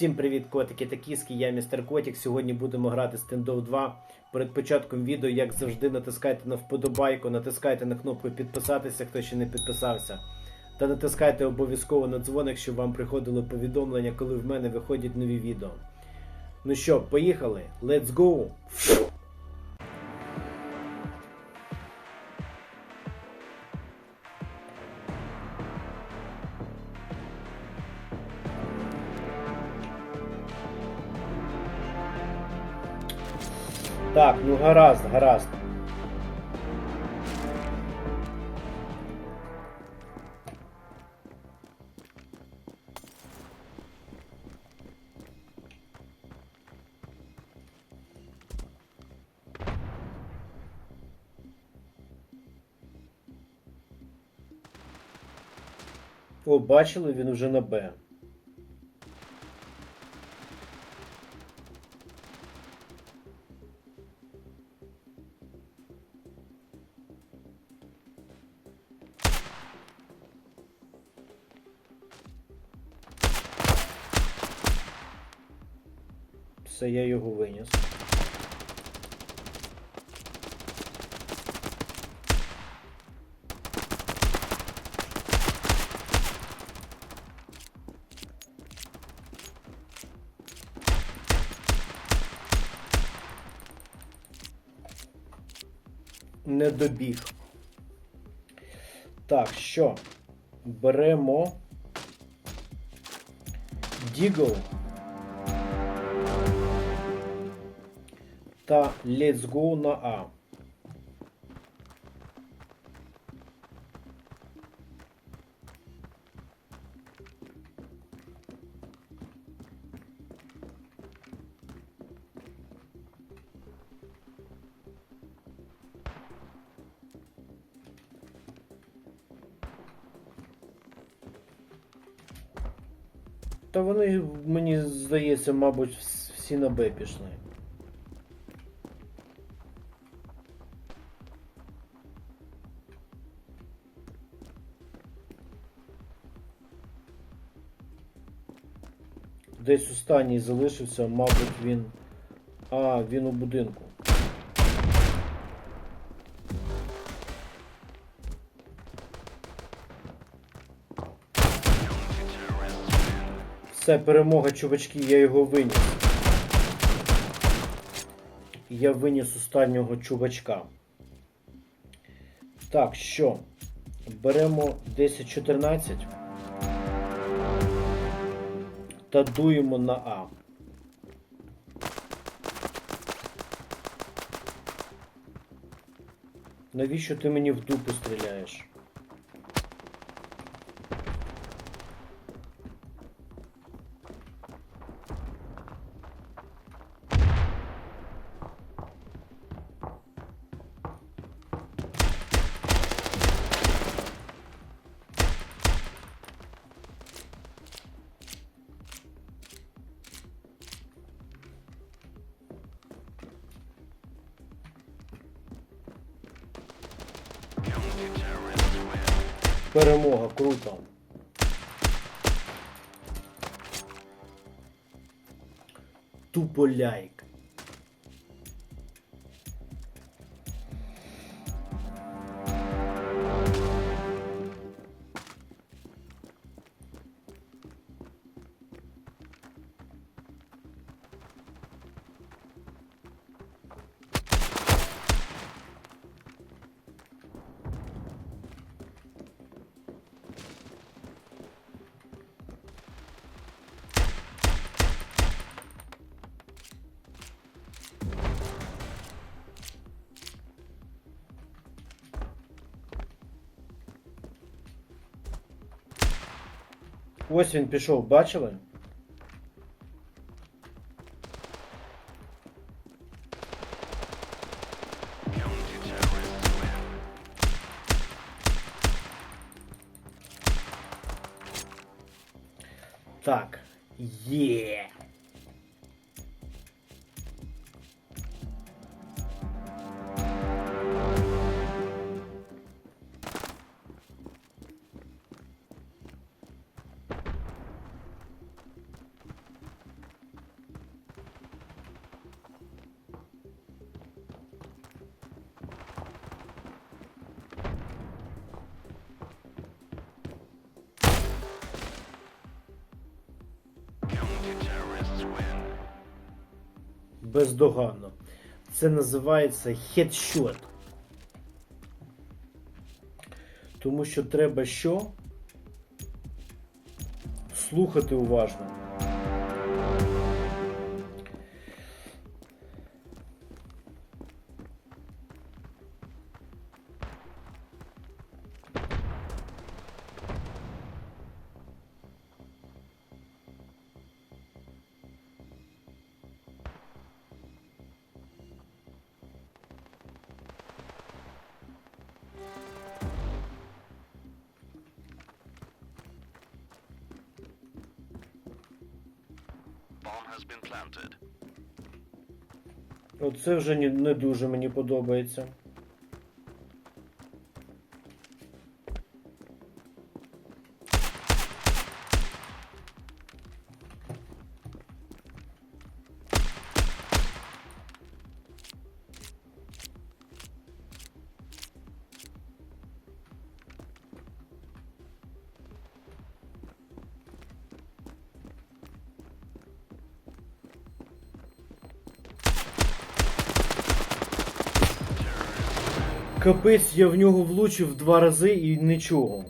Всім привіт, котики та кіски, я містер Котик. Сьогодні будемо грати Standoff 2. Перед початком відео, як завжди, натискайте на вподобайку, натискайте на кнопку підписатися, хто ще не підписався. Та натискайте обов'язково на дзвоник, щоб вам приходило повідомлення, коли в мене виходять нові відео. Ну що, поїхали? Let's go! Так, ну гаразд, гаразд. О, бачили, він уже на Б. Все, я його виніс. Не добіг. Так, що? Беремо Дігл. та Let's Go на А. Та вони, мені здається, мабуть, вс- всі на Б пішли. Десь останній залишився, мабуть, він. А, він у будинку. Все, перемога, чувачки, я його виніс. Я виніс останнього чувачка. Так, що? Беремо 10-14 та дуємо на А. Навіщо ти мені в дупу стріляєш? Перемога, круто. Тупо ляйк. Ось він пішов, бачили? Так, є. Бездоганно. Це називається хедшот. Тому що треба що? Слухати уважно. Оце вже не, дуже мені подобається. Капець, я в нього влучив два рази і нічого.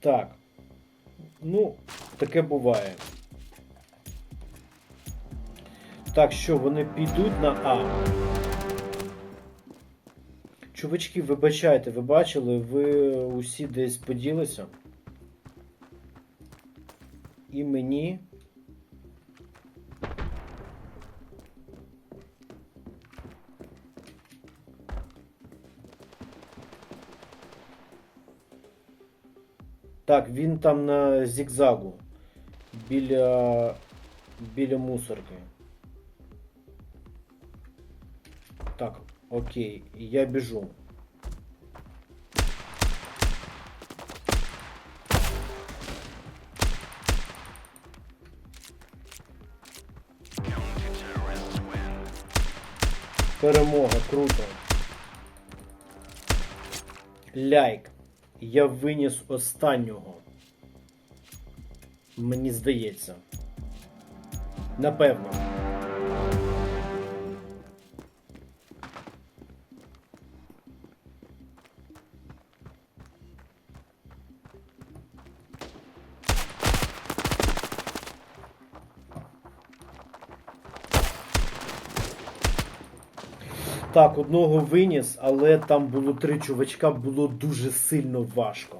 Так. Ну, таке буває. Так, що, вони підуть на А. Чувачки, вибачайте, ви бачили, ви усі десь поділися. І мені. Так, він там на зігзагу. Біля. біля мусорки. Так, окей, я біжу. Counter-terrorists win. Перемога, круто. Ляйк. Я виніс останнього. Мені здається. Напевно. Так, одного виніс, але там було три чувачка, було дуже сильно важко.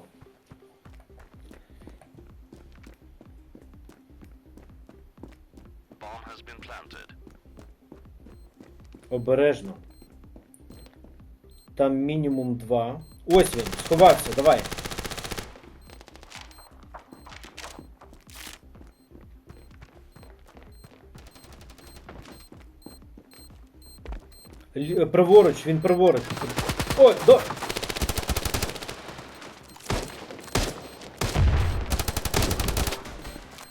Обережно. Там мінімум два. Ось він, сховався, давай. Праворуч, він праворуч. Ой, до.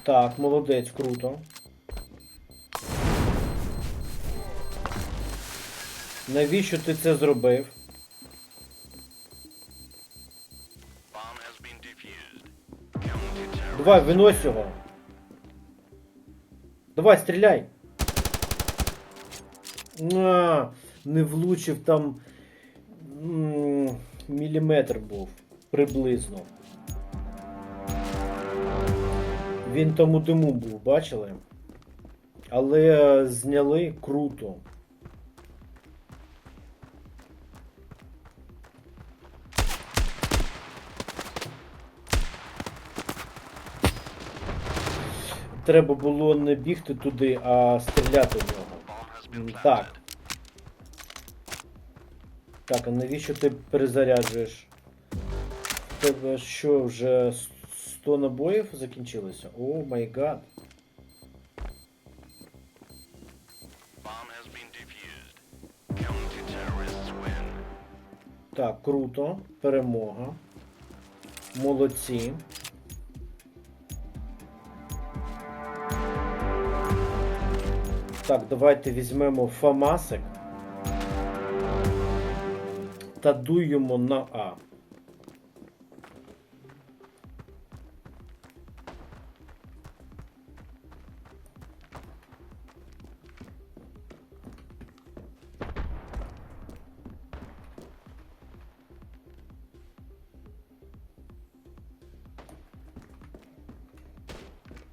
Так, молодець, круто. Навіщо ти це зробив? Давай, винось його. Давай, стріляй. А, не влучив там міліметр був приблизно. Він там у диму був, бачили? Але зняли круто. Треба було не бігти туди, а стріляти в нього. Так. Так, а навіщо ти перезаряджуєш? В тебе що, вже 100 набоїв закінчилося? О май гад. Так, круто. Перемога. Молодці. Так, давайте візьмемо Фамасик та дуємо на А.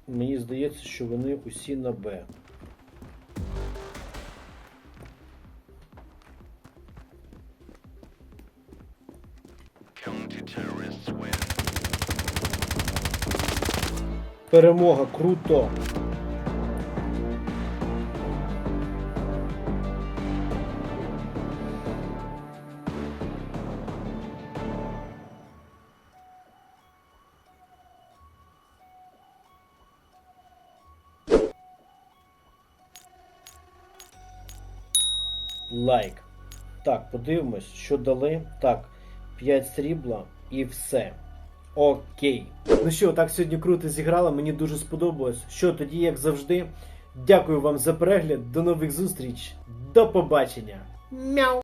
Мені здається, що вони усі на Б. Перемога, круто! Лайк. Так, подивимось, що дали. Так, 5 срібла і все. Окей. Ну що, так сьогодні круто зіграла, мені дуже сподобалось. Що тоді, як завжди, дякую вам за перегляд. До нових зустріч. До побачення. Мяу.